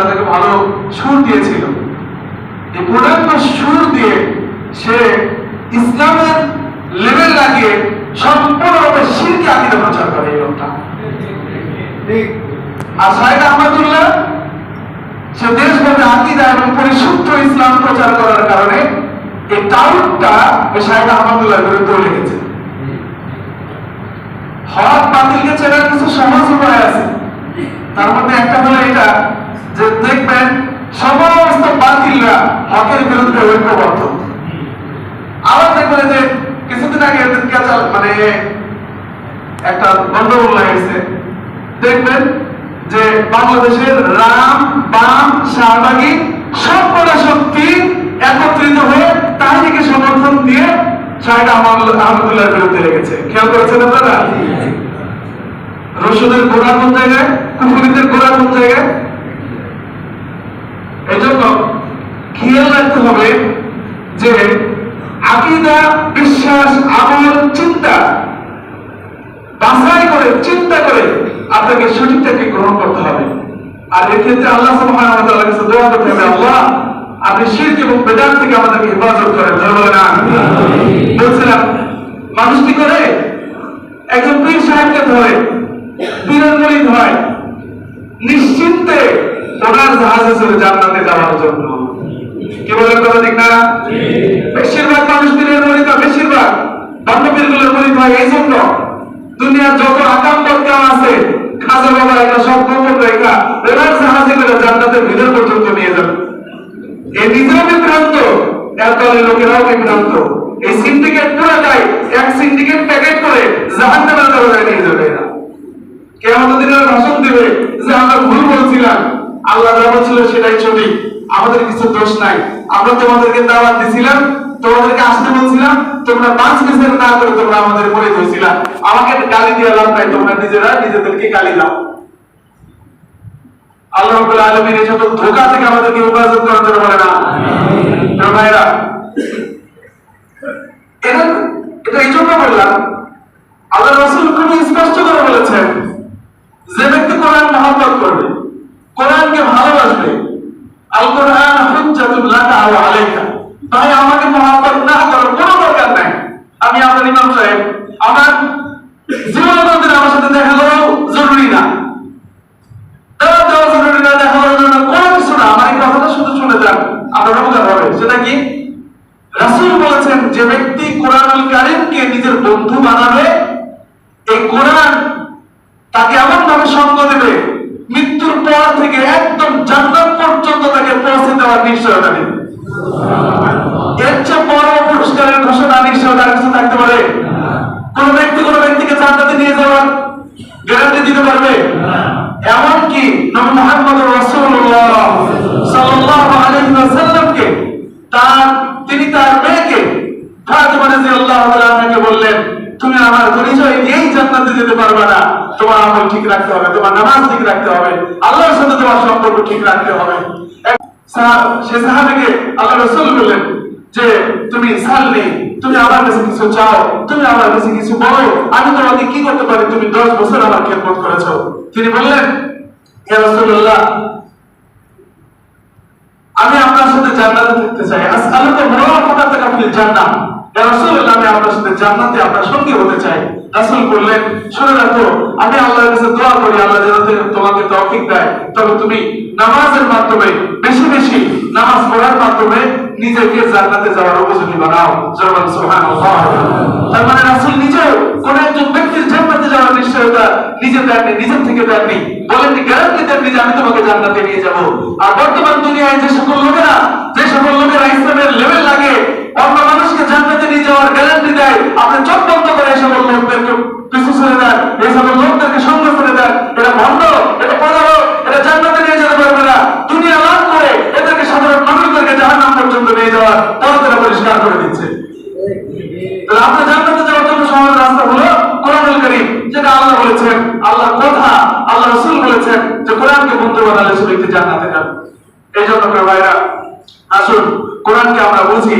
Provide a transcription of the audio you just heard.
তাআলা তাকে ভালো সুর দিয়েছিল। এই পূর্ণাঙ্গ সুর দিয়ে সে ইসলামের লেভেল লাগিয়ে সম্পূর্ণভাবে শিরকে আকিদা প্রচার করে এই লোকটা। আর সাইদ আহমদুল্লাহ, সে দেশব্যাপী আকিদা এবং পরিশুদ্ধ ইসলাম প্রচার করার কারণে এই টাউটটা সাইদ আহমদুল্লাহ বিরুদ্ধে লেগেছে হক বাতিলকে চেনার কিছু সহজ উপায় আছে। তার মধ্যে একটা হলো এটা যে দেখবেন সমস্ত হকের বিরুদ্ধে ঐক্যবদ্ধ। আবার দেখবেন যে কিছুদিন আগে মানে একটা গন্ডগোল লাগছে। দেখবেন যে বাংলাদেশের রাম, বাম, শাহবাগী সবকটা শক্তি একত্রিত হয়ে তাহিনীকে সমর্থন দিয়ে শাহিদ আহমদুল্লাহর বিরুদ্ধে লেগেছে খেয়াল করেছেন আপনারা? রসুদের গোড়া কোন জায়গায়? কুফুরিদের গোড়া কোন জায়গায়? এই জন্য খেয়াল রাখতে হবে যে আকিদা বিশ্বাস আমল চিন্তা বাছাই করে চিন্তা করে আপনাকে সঠিকটাকে গ্রহণ করতে হবে। আর এক্ষেত্রে আল্লাহ সুবহানাহু ওয়া তাআলার কাছে দোয়া করতে হবে আল্লাহ আপনি শিরক এবং বেদাত থেকে আমাদেরকে হেফাজত করেন। আমিন। বলছিলাম মানুষ কি করে একজন পীর সাহেবকে ধরে পীরের হয়। নিশ্চিন্তে ওনার জাহাজে চলে জান্নাতে যাওয়ার জন্য। কি বলেন কথা ঠিক না? বেশিরভাগ মানুষ পীরের বেশিরভাগ। বন্ধ পীরগুলোর হয় এই জন্য। দুনিয়ার যত আকাম বদকাম আছে খাজা বাবা এটা সব গোপন রেখা ওনার জাহাজে করে জান্নাতের ভিতর পর্যন্ত নিয়ে যাবে। এ নিজেও বিভ্রান্ত এর দলের লোকেরাও বিভ্রান্ত এই সিন্ডিকেট পুরোটাই এক সিন্ডিকেট প্যাকেট করে জাহান নামের দরজায় নিয়ে যাবে এরা। কেমন দিনের ভাষণ দিবে যে আমরা ভুল বলছিলাম। আল্লাহ যা বলছিল সেটাই সঠিক আমাদের কিছু দোষ নাই। আমরা তোমাদেরকে দাওয়াত দিছিলাম তোমাদেরকে আসতে বলছিলাম তোমরা পাঁচ মিনিট না করে তোমরা আমাদের মরে ধরেছিলাম আমাকে গালি দিয়ে লাভ নাই তোমরা নিজেরা নিজেদেরকে গালি দাও। আল্লাহ রাব্বুল আলামিন এই সকল ধোঁকা থেকে আমাদেরকে হেফাজত করার জন্য বলে না? ভাইরা এটা এটা এই জন্য বললাম আল্লাহ রাসূল খুবই স্পষ্ট করে বলেছেন যে ব্যক্তি কোরআন মহব্বত করবে কোরআনকে ভালোবাসবে আল কোরআন হুজ্জাতুল লাকা ওয়া ভাই আমাকে মহব্বত না করার কোনো দরকার নাই। আমি আপনার ইমাম সাহেব। আমার জীবনের মধ্যে আমার সাথে দেখা করাও জরুরি না। দেওয়া দেওয়া জরুরি না, দেখা করার জন্য কোনো কিছু না। আমার এই কথাটা শুধু শুনে যান। আপনার উপকার হবে সেটা কি? রাসূল বলেছেন, যে ব্যক্তি কোরআনুল কারীমকে নিজের বন্ধু বানাবে, এই কোরআন তাকে এমন ভাবে সঙ্গ দেবে, মৃত্যুর পর থেকে একদম জান্নাত পর্যন্ত তাকে পৌঁছে দেওয়ার নিশ্চয়তা দেবে এর চেয়ে বড় পুরস্কারের ঘোষণা নিশ্চয়তা আর কিছু থাকতে পারে কোন ব্যক্তি কোন ব্যক্তিকে জান্নাতে নিয়ে যাওয়ার গ্যারান্টি দিতে পারবে এমনকি মুহাম্মদ তিনি তার মেয়েকে বললেন, তুমি আমার পরিচয় দিয়েই জান্নাতে যেতে পারবে না। তোমার আমল ঠিক রাখতে হবে, তোমার নামাজ ঠিক রাখতে হবে, আল্লাহর সাথে তোমার সম্পর্ক ঠিক রাখতে হবে। সে সাহাবীকে আল্লাহ রাসূল বললেন যে, তুমি সাল্লি তুমি আমার কাছে কিছু চাও, তুমি আমার কাছে কিছু বলো। আমি তোমাকে কি করতে পারি? তুমি দশ বছর আমার খেদমত করেছ। তিনি বললেন, হে রসুল্লাহ আমি আপনার সাথে জান্নাতে থাকতে চাই। আসআলুকা থেকে আপনি জান্নাত হে রসুল্লাহ আমি আপনার সাথে জান্নাতে আপনার সঙ্গী হতে চাই। রাসূল বললেন, শুনে রাখো আমি আল্লাহর কাছে দোয়া করি, আল্লাহ যেন তোমাকে তৌফিক দেয়। তবে তুমি নামাজের মাধ্যমে, বেশি বেশি নামাজ পড়ার মাধ্যমে নিজেকে জান্নাতে যাওয়ার উপযোগী বানাও জবান সুবহানাল্লাহ। তার মানে রাসূল নিজেও কোন একজন ব্যক্তির জান্নাতে যাওয়ার নিশ্চয়তা নিজে দেননি, নিজের থেকে দেননি। বলেন গ্যারান্টি দেননি যে আমি তোমাকে জান্নাতে নিয়ে যাব। আর বর্তমান দুনিয়ায় যে সকল লোকেরা, যে সকল লোকেরা ইসলামের লেভেল লাগে, অন্য মানুষকে জান্নাতে নিয়ে যাওয়ার গ্যারান্টি দেয়, আপনি চোখ বন্ধ করে এই সকল লোকদেরকে পিছু ছেড়ে দেন এই সকল লোকদেরকে সঙ্গ করে দেন। এটা ভণ্ড এটা প্রতারক এটা জান্নাতে নিয়ে যেতে পারবে না। দুনিয়া লাভ করে এদেরকে সাধারণ মানুষদেরকে জাহান্নাম পর্যন্ত নিয়ে যাওয়ার পথটা পরিষ্কার করে দিচ্ছে। আপনার জান্নাতে যাওয়ার জন্য সহজ রাস্তা হলো কোরআনুল কারীম, যেটা আল্লাহ বলেছেন আল্লাহ কথা আল্লাহ রাসূল বলেছেন যে কোরআনকে বন্ধু বানালে সে ব্যক্তি জান্নাতে যাবে। এই জন্য ভাইরা, আসুন কোরআনকে আমরা বুঝি।